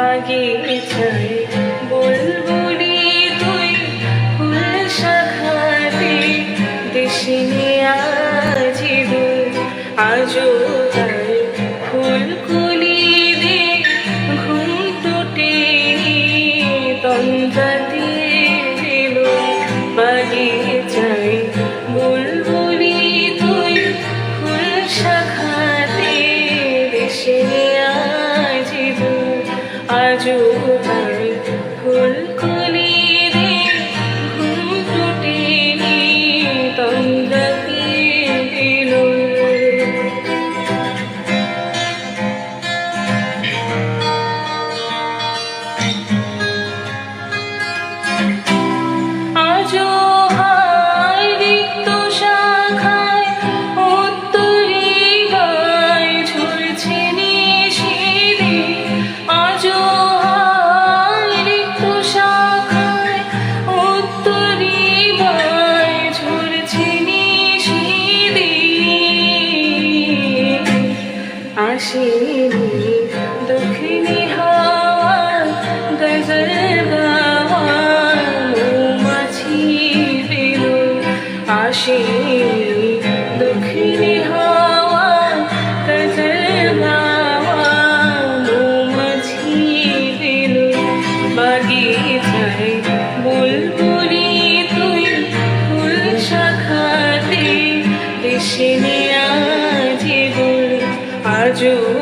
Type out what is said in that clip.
বাগিচায় বুলবুলি তুই ফুল শাখাতে দেশিনী আজি দুল আজও তার ফুলকুলি দে ঘুম টুটে তন্দ্রাতে দিল আজও আসেনি। দক্ষিণী হাওয়া গজল মাছি বেরো আসেনি। দক্ষিণী হাওয়া Do.